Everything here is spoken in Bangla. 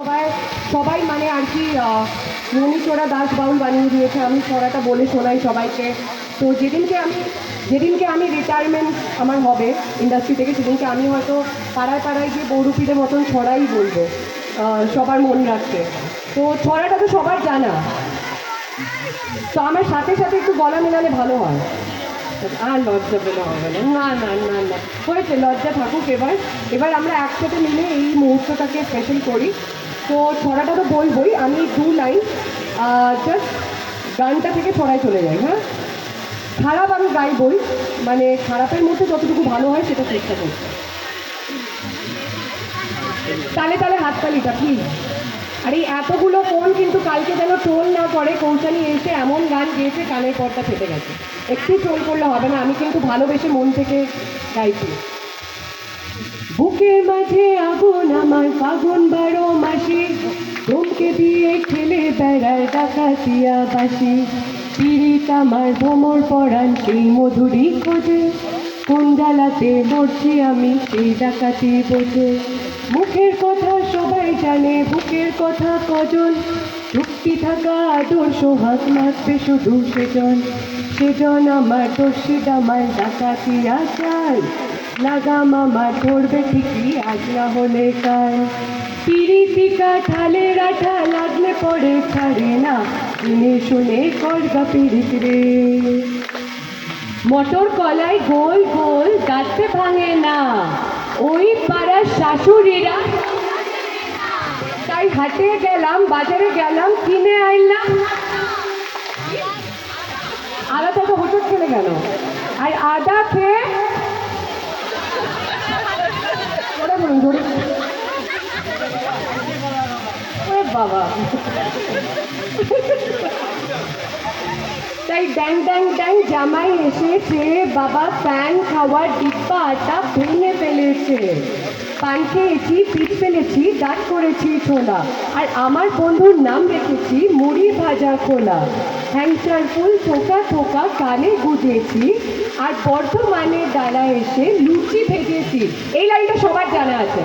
সবাই সবাই মানে আর কি মণিচোরা দাস বাউল বানিয়ে দিয়েছে। আমি ছড়াটা বলে শোনাই সবাইকে। তো যেদিনকে আমি যেদিনকে আমি রিটায়ারমেন্ট আমার হবে ইন্ডাস্ট্রি থেকে, সেদিনকে আমি হয়তো পাড়ায় পাড়ায় গিয়ে বৌরুপিদের মতন ছড়াই বলব সবার মন রাখতে। তো ছড়াটা তো সবার জানা। তো আমার সাথে সাথে একটু গলা মেলালে ভালো হয়। আর লজ্জা পেলে হবে না। না না না না। হয়েছে, লজ্জা থাকুক এবার। এবার আমরা একসাথে মিলে এই মুহূর্তটাকে স্পেশাল করি। তো ছড়াটা তো বলবই, আমি দু লাইন জাস্ট গানটা থেকে ছড়ায় চলে যাই হ্যাঁ? খারাপ আমি গাইবই মানে খারাপের মধ্যে যতটুকু ভালো হয় সেটা চেষ্টা করি। তালে তালে হাততালিটা প্লিজ আর এই এতগুলো ফোন কিন্তু কালকে যেন টোল না করে, কৌশানি এসে এমন গান গেয়েছে, কানের পর্দা ফেটে গেছে। একটু টোল করলে হবে না, আমি কিন্তু ভালোবেসে মন থেকে গাইছি। বুকের মাঝে আমার ফাগুন বারো মাসে তোমকে দিয়ে খেলে বেড়ায় ডাকাতিয়া বাসি। পিড়িত আমার ভ্রমর পড়ান সেই মধুরী খোঁজে, কোন জ্বালাতে মরছি আমি সেই ডাকাতি বোঝে। মুখের কথা সবাই জানে, বুকের কথা কজন। চুক্তি থাকা আদর সোহাগ মারবে শুধু সেজন। সেজন আমার দোষী আমার ডাকাতিয়া চাই লাগাম আমার ধরবে ঠিকই, আজ না হলে কাল। পিরিতিকা ঠালের আঠা লাগলে পরে ছাড়ে না। শুনে শুনে করগা পিরিত রে। মটর কলাই গোল গোল গাছে ভাঙে না। ওই পাড়ার শাশুড়িরা তাই হাটে গেলাম, বাজারে গেলাম, কিনে আইলাম আলাদা তো হোটেল খেলে গেল আর আদা খেয়ে তাই ড্যাং ড্যাং ড্যাং জামাই এসেছে বাবা প্যান খাওয়ার ডিব্বা, আটা ভেঙে ফেলেছে। পান খেয়েছি, পিঠ ফেলেছি দাঁত করেছি ছোলা। আর আমার বন্ধুর নাম রেখেছি মুড়ি ভাজা খোলা হ্যাংচার ফুল থোকা থোকা কানে গুঁজেছি। আর বর্ধমানে দাঁড়া এসে লুচি ভেজেছি। এই লাইনটা সবার জানা আছে।